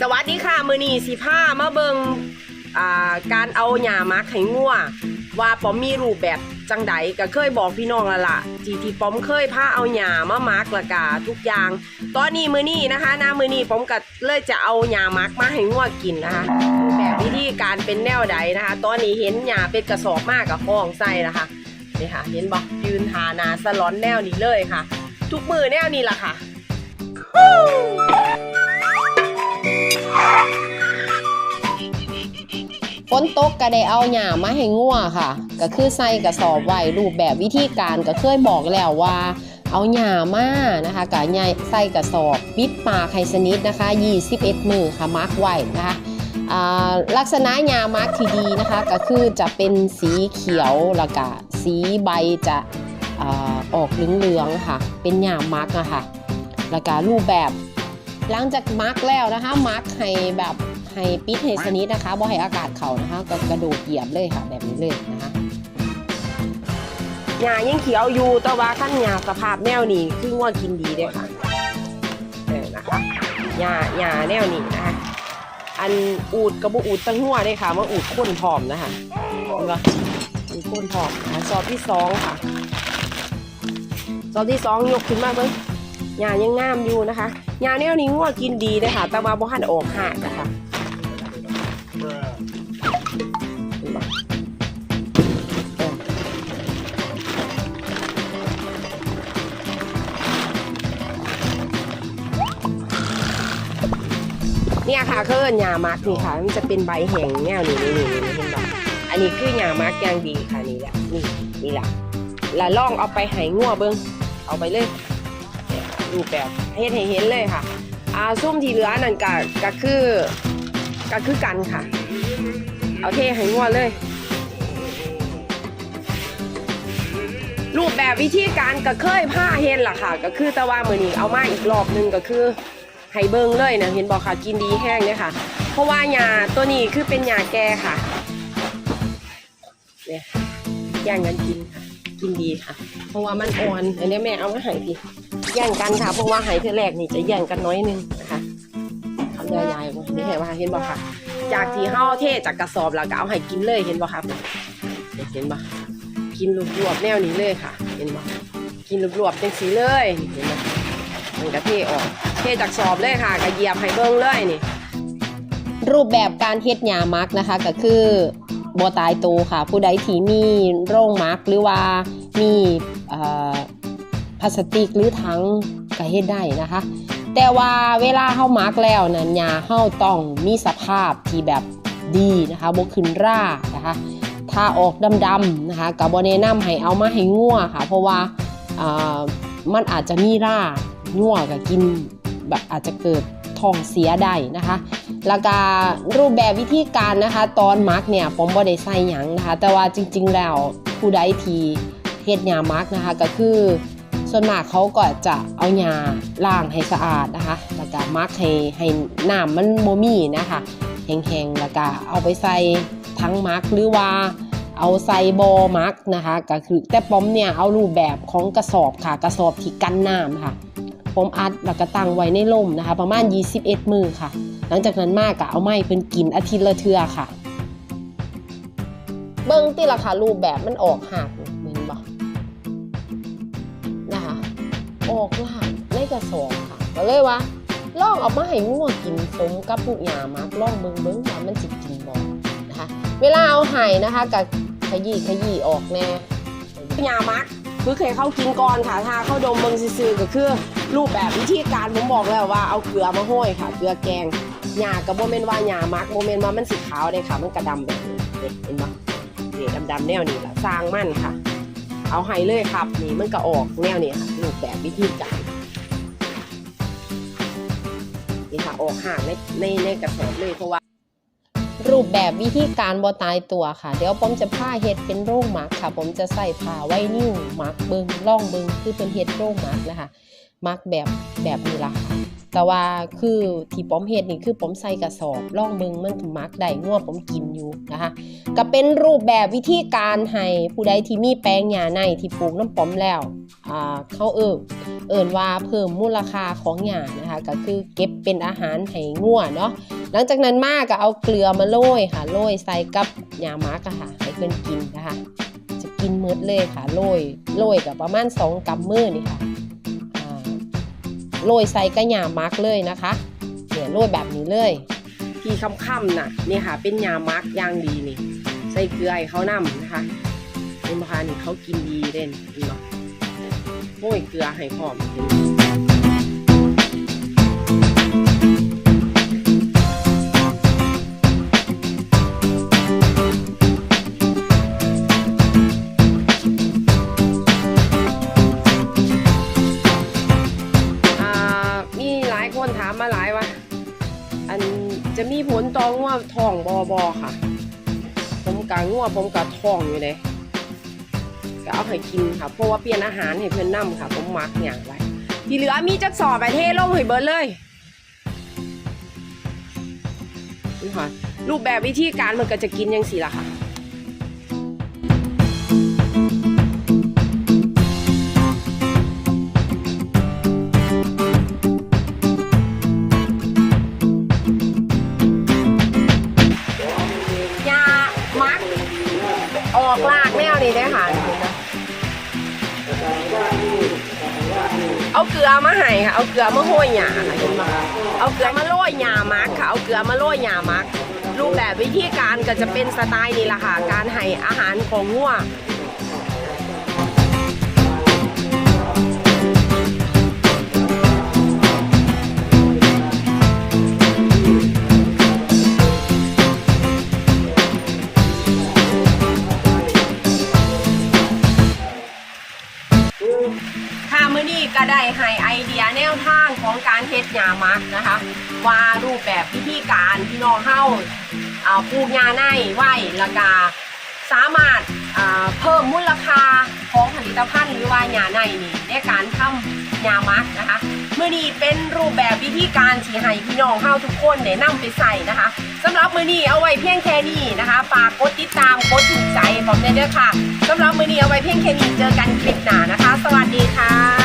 สวัสดีค่ะ มือนีสิผ้ามาเบิงการเอาหญ้ามักให้งัวว่าป๋อมมีรูปแบบจังใดก็เคยบอกพี่น้องละล่ะที่ที่ป๋อมเคยพาเอาหญ้ามามักละกาทุกอย่าง ตอนนี้มือนี้นะคะนะมือนี้ป๋อมก็เลยจะเอาหญ้ามักมาให้งัวกินนะคะรูปแบบวิธีการเป็นแนวใดนะคะ ตอนนี้เห็นหญ้าเป็นกระสอบมากกับห้องใส่นะคะนี่ค่ะ เห็นบอกยืนหานาสลอนแนวนี้เลยค่ะ ทุกมือแนวนี้ล่ะค่ะฝนตกก็ได้เอาหญ้ามาให้งัวค่ะ ก็คือใส่กระสอบไว้รูปแบบวิธีการก็เคยบอกแล้วว่า เอาหญ้ามานะคะกับใใส่กระสอบปิดปากให้สนิทนะคะ 21 มือค่ะมักไว้นะคะลักษณะหญ้ามักที่ดีนะคะ ก็คือจะเป็นสีเขียวแล้วก็สีใบจะ ออกเหลืองๆค่ะ เป็นหญ้ามักอะค่ะแล้วก็รูปแบบ หลังจากมักแล้วนะคะ มักให้แบบให้ปิดให้สนิทนะคะบ่ให้อากาศเขานะคะ ก็กระโดดเหยียบเลยค่ะแบบนี้เลยนะคะหญ้ายังเขียวอยู่แต่ว่าขั้นหญ้าสภาพแนวนี้คืองัวกินดีเด้อค่ะเออนะคะหญ้าหญ้าแนวนี้นะคะอันอูดกระบุอูดตั้งหัวได้ค่ะมาอูดข้นผอมนะคะเห็นปะอูดข้นผอมนะคะซอบที่สองค่ะ ซอบที่สองยกขึ้นมาเบิ้งหญ้ายังงามอยู่นะคะหญ้าแนวนี้งัวกินดีเลยค่ะแต่ว่าบ่ทันออกหากนะคะเนี่ยค่ะคือหญ้ามักนี่ค่ะมันจะเป็นใบแห้งแนวนี้นี่นี่นี่เห็นปะอันนี้คือหญ้ามักอย่างดีค่ะนี่แหละนี่นี่แหละแล้วลองเอาไปให้งัวเบิ้ง เอาไปเลยรูปแบบเห็นให้เห็นเลยค่ะอาซุ่มที่เหลือนั่นก็ก็คือก็คือกันค่ะ เอาเทให้งัวเลย รูปแบบวิธีการก็เคยผ้าเห็นล่ะค่ะ ก็คือแต่ว่ามือนี้เอามาอีกรอบหนึงก็คือให้เบิงเลยนะเห็นบอกค่ะกินดีแห้งเนี่ยค่ะ เพราะว่ายาตัวนี้คือเป็นยาแก้ค่ะเนี่ยแย่งกันกินค่ะ กินดีค่ะ เพราะว่ามันอ่อน อันนี้แม่เอามาให้ดิแย่งกันค่ะ เพราะว่าให้เธอแรกนี่จะแย่งกันน้อยนึงนะคะทำยายๆมานี่เห็นว่าเห็นบอกค่ะ จากที่เฮาเทจากกระสอบแล้วก็เอาให้กินเลยเห็นบอกครับเห็นบอกกินรวบๆแนวนี้เลยค่ะ เห็นไหมกินรวบๆจังสีเลยเห็นไหมมันกระเทออกเทจากสอบเลยค่ะกระเหยียบให้เบิ้งเลยนี่รูปแบบการเฮ็ดหญ้ามักนะคะก็คือ บ่ตายตัวค่ะ ผู้ใดที่มีโรงมักหรือว่ามีพลาสติกหรือถังก็เฮ็ดได้นะคะ แต่ว่าเวลาเฮามักแล้วนั้นหญ้าเฮาต้องมีสภาพที่แบบดีนะคะบ่ขึ้นรานะคะถ้าออกดำๆนะคะกับบ่แนะนำให้เอามาให้งัวค่ะ เพราะว่าอ่ามันอาจจะมีรางัวก็กินแบบอาจจะเกิด ท้องเสียได้นะคะแล้วก็รูปแบบวิธีการนะคะตอนมักเนี่ยผมบ่ได้ใส่หยังนะคะ แต่ว่าจริงๆแล้วผู้ใดทีเฮ็ดหญ้ามักนะคะก็คือส่วนมากเขาก็จะเอาหญ้าล้างให้สะอาดนะคะ แล้วก็มักให้ให้น้ำมันบ่มีนะคะแห้งๆแล้วก็เอาไปใส่ทั้งมักหรือว่าเอาใส่บอมักนะคะก็คือแต่ป้อมเนี่ยเอารูปแบบของกระสอบค่ะ กระสอบที่กันน้ำค่ะ ผมอัดแล้วก็ตั้งไว้ในร่มนะคะ ประมาณ 21 มือค่ะ หลังจากนั้นมากก็เอาไม้เพิ่นกินอาทิตย์ละเทื่อค่ะ เบิ้งติราคารูปแบบมันออกหักเหมือนบ่นะคะออกหลากในกระสอบค่ะก็เลยว่าลองเอามาให้งัวกินสมกับปุกยามักลองเบิ้งเบิ้งว่ามันสิกินบ่นะคะเวลาเอาไห้นะคะกับขยี้ขยี้ออกแน่ยามักคือเคยเข้ากินก่อนค่ะถ้าเข้าดมเบิงซื่อๆก็คือ รูปแบบวิธีการผมบอกแล้วว่าเอาเกลือมาห้อยค่ะ เกลือแกงหยากับโมเมนว่าหยามักโมเมนว่ามันสีขาวเลยค่ะ มันกระดำแบบนี้เห็นปะนี่ดำๆแนวนี้แหละสร้างมันค่ะ เอาให้เลยครับ นี่มันก็ออกแนวนี้ค่ะรูปแบบวิธีการนี่ค่ะออกห่างในในในกระสอบเลยเพราะว่า รูปแบบวิธีการบ่ตายตัวค่ะ เดี๋ยวผมจะผ้าเฮ็ดเป็นโร่งหมักค่ะ ผมจะใส่ผ้าไว้นิ้วหมักเบิงล่องเบิงคือเป็นเฮ็ดโร่งหมักนะคะ มักแบบแบบนี้ล่ะค่ะแต่ว่าคือที่ป้อมเฮ็ดนี่คือป้อมใส่กระสอบล่องเบิงมันมักได้งัวป้อมกินอยู่นะคะ ก็เป็นรูปแบบวิธีการให้ผู้ใดที่มีแปลงหญ้าในที่ปลูกน้ำป้อมแล้วเขาเอิ้นเอิ่นว่าเพิ่มมูลค่าของหญ้านะคะก็คือเก็บเป็นอาหารให้งัวเนาะหลังจากนั้นมากก็เอาเกลือมาโรยค่ะโรยใส่กับหญ้ามักค่ะให้เพิ่นกินนะคะ จะกินหมืดเลยค่ะโรยโรยกับประมาณ2กำมือนี่ค่ะ โรยใส่กระหยามักเลยนะคะเนี่ยโรยแบบนี้เลยที่ค่ำๆน่ะนี่ค่ะเป็นยามักย่างดีนี่ ใส่เกลือให้เขานำนะคะเป็นพานี่เขากินดีเด่นเนาะโรยเกลือให้หอม บอบอค่ะ ผมกะงัวผมกะท้องอยู่เลยก็เอาให้กินค่ะ เพราะว่าเปลี่ยนอาหารให้เพื่อนนํค่ะ ผมมักอย่างไรที่เหลือมีจักสอบไปเทลงให้เบิดเลยนี่ค่ะรูปแบบวิธีการมันก็จะกินยังสี่ละค่ะ ออกลากแนวนี้ได้ค่ะ เอาเกลือมาให้ค่ะ เอาเกลือมาโห้ยหยาค่ะเห็นไหมเอาเกลือมาโรยหยามักค่ะ เอาเกลือมาโรยหยามัก รูปแบบวิธีการก็จะเป็นสไตล์นี้ละค่ะ การให้อาหารของงัว นะคะ ว่ารูปแบบวิธีการพี่น้องเฮาอ่าปลูกหญ้าในไหวล้วก็สามารถเพิ่มมูลค่าของผลิตภัณฑ์หรือว่าหญ้าในนี่ในการทำหญ้ามักนะคะมื้อนี้เป็นรูปแบบวิธีการที่ให้พี่น้องเฮาทุกคนได้นำไปใส่นะคะสำหรับมื้อนี้เอาไว้เพียงแค่นี้นะคะฝากกดติดตามกดถูกใจผมเด้อค่ะสำหรับมื้อนี้เอาไว้เพียงแค่นี้เจอกันคลิปหน้านะคะ สวัสดีค่ะ